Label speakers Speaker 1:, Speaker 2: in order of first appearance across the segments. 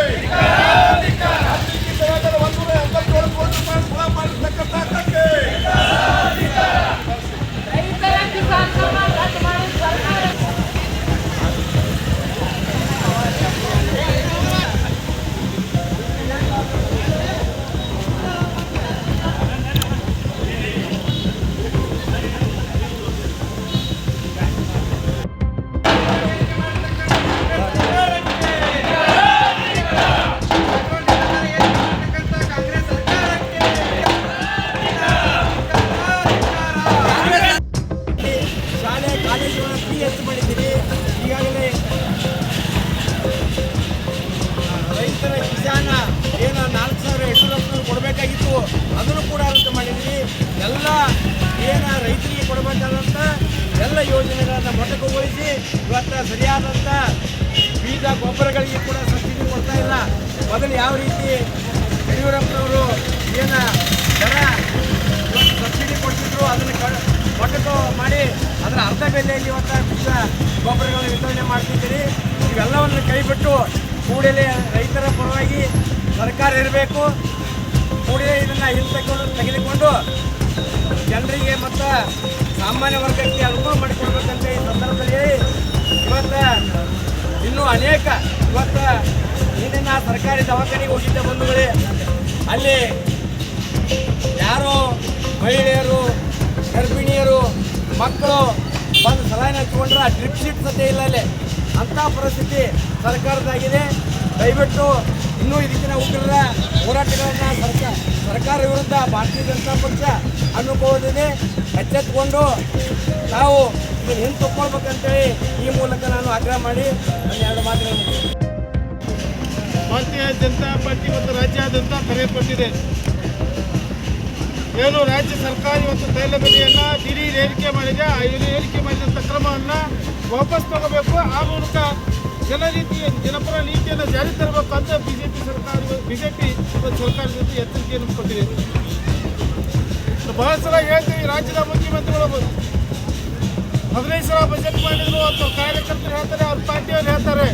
Speaker 1: Hey! ಅದನ್ನು ಕೂಡ ರದ್ದು ಮಾಡಿದ್ವಿ ಎಲ್ಲ ಏನು ರೈತರಿಗೆ ಕೊಡಬೇಕಾದಂಥ ಎಲ್ಲ ಯೋಜನೆಗಳನ್ನು ಮೊಟಕುಗೊಳಿಸಿ ಇವತ್ತು ಸರಿಯಾದಂಥ ಬೀಜ ಗೊಬ್ಬರಗಳಿಗೆ ಕೂಡ ಸಬ್ಸಿಡಿ ಕೊಡ್ತಾ ಇಲ್ಲ. ಮೊದಲು ಯಾವ ರೀತಿ ಯಡಿಯೂರಪ್ಪನವರು ಏನು ದರ ಸಬ್ಸಿಡಿ ಕೊಡ್ತಿದ್ರು ಅದನ್ನು ಕ ಮೊಟಕು ಮಾಡಿ ಅದರ ಅರ್ಧ ಬೆಲೆಯಲ್ಲಿ ಇವತ್ತ ಬೀಜ ಗೊಬ್ಬರಗಳನ್ನು ವಿತರಣೆ ಮಾಡ್ತಿದ್ದೀರಿ. ಇವೆಲ್ಲವನ್ನು ಕೈಬಿಟ್ಟು ಕೂಡಲೇ ರೈತರ ಪರವಾಗಿ ಸರ್ಕಾರ ಇರಬೇಕು. ಕೂಡಲೇ ಇದನ್ನು ಹಿಂತೆಕೊಂಡು ತೆಗೆದುಕೊಂಡು ಜನರಿಗೆ ಮತ್ತು ಸಾಮಾನ್ಯ ವರ್ಗಕ್ಕೆ ಅನುಭವ ಮಾಡಿಕೊಡ್ಬೇಕಂತ ಈ ಸಂದರ್ಭದಲ್ಲಿ ಇವತ್ತು ಇನ್ನೂ ಅನೇಕ ಇವತ್ತು ಏನೇನು ಸರ್ಕಾರಿ ದವಾಖಾನೆಗೆ ಹೋಗಿದ್ದ ಬಂಧುಗಳೇ, ಅಲ್ಲಿ ಯಾರೋ ಮಹಿಳೆಯರು, ಗರ್ಭಿಣಿಯರು, ಮಕ್ಕಳು ಬಂದು ಸಲಹೆ ಹಚ್ಕೊಂಡ್ರೆ ಡ್ರಿಪ್ ಶೀಟ್ ಸದ್ಯ ಇಲ್ಲ ಅಲ್ಲಿ. ಅಂಥ ಪರಿಸ್ಥಿತಿ ಸರ್ಕಾರದಾಗಿದೆ ದಯವಿಟ್ಟು ಇನ್ನೂ ಇದಕ್ಕಿಂತ ಉಗ್ರರ ಹೋರಾಟಗಳನ್ನು ಸರ್ಕಾರ ಸರ್ಕಾರ ವಿರುದ್ಧ ಭಾರತೀಯ ಜನತಾ ಪಕ್ಷ ಹಮ್ಮಿಕೊಳ್ಳುತ್ತಿದೆ ಎಚ್ಚೆತ್ತುಕೊಂಡು ನಾವು ಇದನ್ನು ಹಿಂದೆ ತಕ್ಕೊಳ್ಬೇಕಂತೇಳಿ ಈ ಮೂಲಕ ನಾನು ಆಗ್ರಹ ಮಾಡಿ ನನ್ನ ಎರಡು ಮಾತುಗಳನ್ನು.
Speaker 2: ಭಾರತೀಯ ಜನತಾ ಪಾರ್ಟಿ ಮತ್ತು ರಾಜ್ಯಾದ್ಯಂತ ಕರೆ ಕೊಟ್ಟಿದೆ ಏನು ರಾಜ್ಯ ಸರ್ಕಾರ ಇವತ್ತು ತೈಲ ಬೆಲೆಯನ್ನು ದಿಢೀರ್ ಏರಿಕೆ ಮಾಡಿದೆ. ಆ ಏರಿಕೆ ಮಾಡಿದಂಥ ಕ್ರಮವನ್ನು ವಾಪಸ್ ತಗೋಬೇಕು. ಆ ಮೂಲಕ ಜನರೀತಿ ಜನಪರ ನೀತಿಯನ್ನು ಜಾರಿ ತರಬೇಕು ಅಂತ ಬಿಜೆಪಿ ಸರ್ಕಾರ ಬಿಜೆಪಿ ಸರ್ಕಾರದ ಜೊತೆ ಎಚ್ಚರಿಕೆಯನ್ನು ಕೊಟ್ಟಿದೆ. ಬಹಳ ಸಲ ಹೇಳ್ತೀವಿ, ರಾಜ್ಯದ ಮುಖ್ಯಮಂತ್ರಿಗಳು ಹದಿನೈದು ಸಲ ಬಜೆಟ್ ಮಾಡಿದ್ರು ಅಥವಾ ಕಾರ್ಯಕರ್ತರು ಹೇಳ್ತಾರೆ, ಅವ್ರ ಪಾರ್ಟಿಯವರು ಹೇಳ್ತಾರೆ.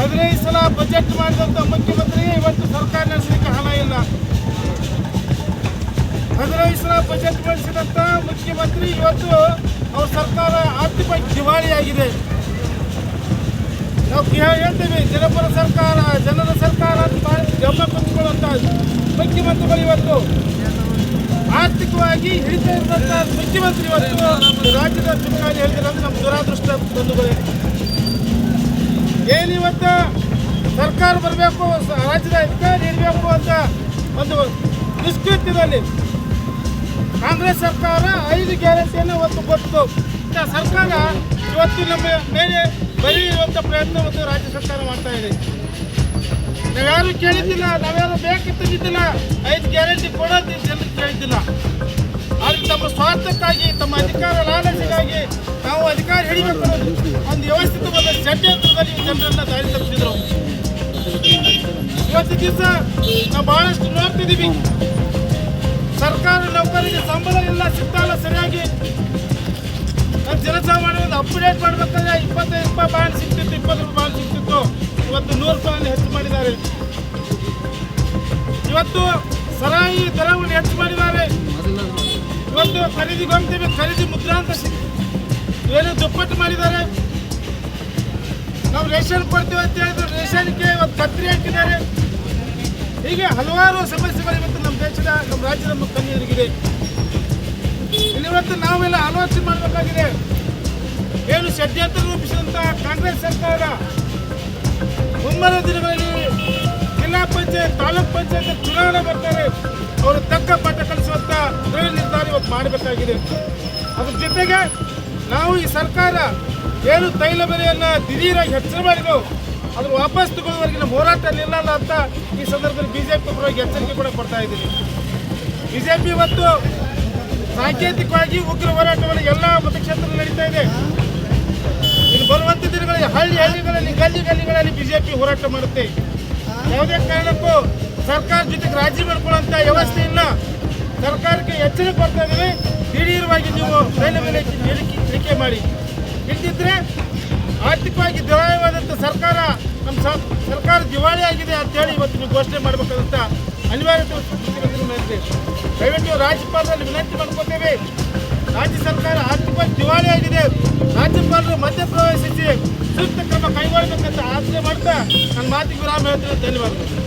Speaker 2: ಹದಿನೈದು ಸಲ ಬಜೆಟ್ ಮಾಡಿದಂಥ ಮುಖ್ಯಮಂತ್ರಿಗೆ ಇವತ್ತು ಸರ್ಕಾರ ನಡೆಸಲಿಕ್ಕೆ ಹಣ ಇಲ್ಲ. ಹದಿನೈದು ಸಲ ಬಜೆಟ್ ಮಾಡಿಸಿದಂಥ ಮುಖ್ಯಮಂತ್ರಿ ಇವತ್ತು ಅವ್ರ ಸರ್ಕಾರ ಆರ್ಥಿಕವಾಗಿ ದಿವಾಳಿಯಾಗಿದೆ. ನಾವು ಹೇಳ್ತೀವಿ, ಜನಪರ ಸರ್ಕಾರ, ಜನರ ಸರ್ಕಾರ ಅಂತ ಗಮನ ಕೊಟ್ಟುಕೊಳ್ಳುವಂಥ ಮುಖ್ಯಮಂತ್ರಿಗಳು ಇವತ್ತು. ಆರ್ಥಿಕವಾಗಿ ಹಿಡಿತಾ ಇರುವಂಥ ಮುಖ್ಯಮಂತ್ರಿ ಇವತ್ತು ರಾಜ್ಯದ ಚುನಾವಣೆ ಹೇಳಿದ್ರೆ ನಮ್ಮ ದುರಾದೃಷ್ಟ ಬಂಧುಗಳೇ. ಏನಿವತ್ತು ಸರ್ಕಾರ ಬರಬೇಕು ರಾಜ್ಯದ ಅಧಿಕಾರ ಇರಬೇಕು ಅಂತ ಒಂದು ನಿಷ್ಕೃತ್ಯದಲ್ಲಿ ಕಾಂಗ್ರೆಸ್ ಸರ್ಕಾರ ಐದು ಗ್ಯಾರಂಟಿಯನ್ನು ಒಂದು ಕೊಟ್ಟು, ಸರ್ಕಾರ ಇವತ್ತು ನಮ್ಮ ಮೇಲೆ ಬರೀ ಇರುವಂಥ ಪ್ರಯತ್ನವನ್ನು ರಾಜ್ಯ ಸರ್ಕಾರ ಮಾಡ್ತಾ ಇದೆ. ನಾವ್ಯಾರು ಕೇಳಿದ್ದಿಲ್ಲ, ನಾವ್ಯಾರು ಬೇಕು ತೆಗಿದ್ದಿಲ್ಲ ಐದು ಗ್ಯಾರಂಟಿ ಕೊಡೋದು ಜನರಿಗೆ ಕೇಳಿದ್ದಿಲ್ಲ. ಆದ್ರೆ ತಮ್ಮ ಸ್ವಾರ್ಥಕ್ಕಾಗಿ, ತಮ್ಮ ಅಧಿಕಾರ ಲಾಲಸಿಗಾಗಿ ನಾವು ಅಧಿಕಾರ ಹಿಡಿಬೇಕು ವ್ಯವಸ್ಥಿತ ಒಂದು ವ್ಯವಸ್ಥಿತವಾದ ಷಡ್ಯಂತ್ರದಲ್ಲಿ ಜನರನ್ನ ದಾರಿ ತಪ್ಪಿಸಿದ್ರು. ಇವತ್ತು ದಿವಸ ನಾವು ಬಹಳಷ್ಟು ನೋಡ್ತಿದ್ದೀವಿ. ಸರ್ಕಾರ ನೌಕರಿಗೆ ಸಂಬಳ ಇಲ್ಲ ಅಪ್ಡೇಟ್ ಮಾಡ್ಬೇಕಂದ್ರೆ ಇಪ್ಪತ್ತೈದು ರೂಪಾಯಿ ಬಾಂಡ್ ಸಿಗ್ತಿತ್ತು ಇಪ್ಪತ್ತು ರೂಪಾಯಿ ಬಾಂಡ್ ಸಿಗ್ತಿತ್ತು ಇವತ್ತು ನೂರು ರೂಪಾಯಿ ಹೆಚ್ಚು ಮಾಡಿದ್ದಾರೆ. ಇವತ್ತು ಸರಾಯಿ ದರವನ್ನು ಹೆಚ್ಚು ಮಾಡಿದ್ದಾರೆ. ಇವತ್ತು ಖರೀದಿ ಹೋಗ್ತೀವಿ ಖರೀದಿ ಮುದ್ರಾಂಕ ಅಂತ ಏನು ದುಪ್ಪಟ್ಟು ಮಾಡಿದ್ದಾರೆ. ನಾವು ರೇಷನ್ ಕೊಡ್ತೀವಿ ಅಂತ ಹೇಳಿದ್ರು ರೇಷನ್ಗೆ ಇವತ್ತು ಕತ್ರಿ ಹಾಕಿದ್ದಾರೆ. ಹೀಗೆ ಹಲವಾರು ಸಮಸ್ಯೆಗಳು ಇವತ್ತು ನಮ್ಮ ದೇಶದ, ನಮ್ಮ ರಾಜ್ಯದ ಇಲ್ಲಿ ಇವತ್ತು ನಾವೆಲ್ಲ ಆಲೋಚನೆ ಮಾಡಬೇಕಾಗಿದೆ. ಷಡ್ಯಂತ್ರ ರೂಪಿಸಿದಂತಹ ಕಾಂಗ್ರೆಸ್ ಸರ್ಕಾರ ಮುಂಬರ ದಿನಗಳಲ್ಲಿ ಜಿಲ್ಲಾ ಪಂಚಾಯತ್, ತಾಲೂಕ್ ಪಂಚಾಯತ್ ಚುನಾವಣೆ ಬರ್ತಾರೆ. ಅವರು ತಕ್ಕ ಪಾಠ ಕಲಿಸುವಂತ ದೃಢ ನಿರ್ಧಾರ ಇವತ್ತು ಮಾಡಬೇಕಾಗಿದೆ. ಅದ್ರ ಜೊತೆಗೆ ನಾವು ಈ ಸರ್ಕಾರ ಏನು ತೈಲ ಬೆಲೆಯನ್ನ ದಿಢೀರಾಗಿ ಹೆಚ್ಚಳ ಮಾಡಿದ್ರು ಅದನ್ನು ವಾಪಸ್ ತಗೊಳ್ಳುವವರೆಗಿನ ಹೋರಾಟ ನಿಲ್ಲಲ್ಲ ಅಂತ ಈ ಸಂದರ್ಭದಲ್ಲಿ ಬಿಜೆಪಿ ಪರವಾಗಿ ಎಚ್ಚರಿಕೆ ಕೂಡ ಕೊಡ್ತಾ ಇದ್ದೀನಿ ಬಿಜೆಪಿ ಇವತ್ತು ಸಾಂಕೇತಿಕವಾಗಿ ಉಗ್ರ ಹೋರಾಟವನ್ನು ಎಲ್ಲ ಮತಕ್ಷೇತ್ರದಲ್ಲಿ ನಡೀತಾ ಇದೆ. ಇನ್ನು ಬರುವಂತ ದಿನಗಳಲ್ಲಿ, ಹಳ್ಳಿ ಹಳ್ಳಿಗಳಲ್ಲಿ, ಗಲ್ಲಿ ಗಲ್ಲಿಗಳಲ್ಲಿ ಬಿಜೆಪಿ ಹೋರಾಟ ಮಾಡುತ್ತೆ. ಯಾವುದೇ ಕಾರಣಕ್ಕೂ ಸರ್ಕಾರ ಜೊತೆಗೆ ರಾಜಿ ಮಾಡ್ಕೊಳ್ಳುವಂತ ವ್ಯವಸ್ಥೆಯನ್ನ ಸರ್ಕಾರಕ್ಕೆ ಎಚ್ಚರಿಕೆ ಕೊಡ್ತಾ ಇದ್ದೀವಿ. ದಿಢೀರವಾಗಿ ನೀವು ತೈಲ ಮೇಲೆ ಇಳಿಕೆ ಮಾಡಿ. ಇಲ್ದಿದ್ರೆ ಆರ್ಥಿಕವಾಗಿ ದಿವಾಳಿಯಾದಂಥ ಸರ್ಕಾರ ನಮ್ಮ ಸರ್ಕಾರ ದಿವಾಳಿ ಆಗಿದೆ ಅಂತೇಳಿ ಇವತ್ತು ನೀವು ಘೋಷಣೆ ಮಾಡಬೇಕಾದಂಥ ಅನಿವಾರ್ಯತೆ. ದಯವಿಟ್ಟು ರಾಜ್ಯಪಾಲರಲ್ಲಿ ವಿನಂತಿ ಮಾಡ್ಕೋತೇವೆ. ರಾಜ್ಯ ಸರ್ಕಾರ ಆರ್ಥಿಕ ದಿವಾಳಿ ಆಗಿದೆ. ರಾಜ್ಯಪಾಲರು ಮಧ್ಯಪ್ರವೇಶಿಸಿ ಸೂಕ್ತ ಕ್ರಮ ಕೈಗೊಳ್ಳಬೇಕಂತ ಆಶ್ರಯ ಮಾಡ್ತಾ ನನ್ನ ಮಾತಿಗೆ ವಿರಾಮ ಹೇಳ್ತೀನಿ. ಧನ್ಯವಾದಗಳು.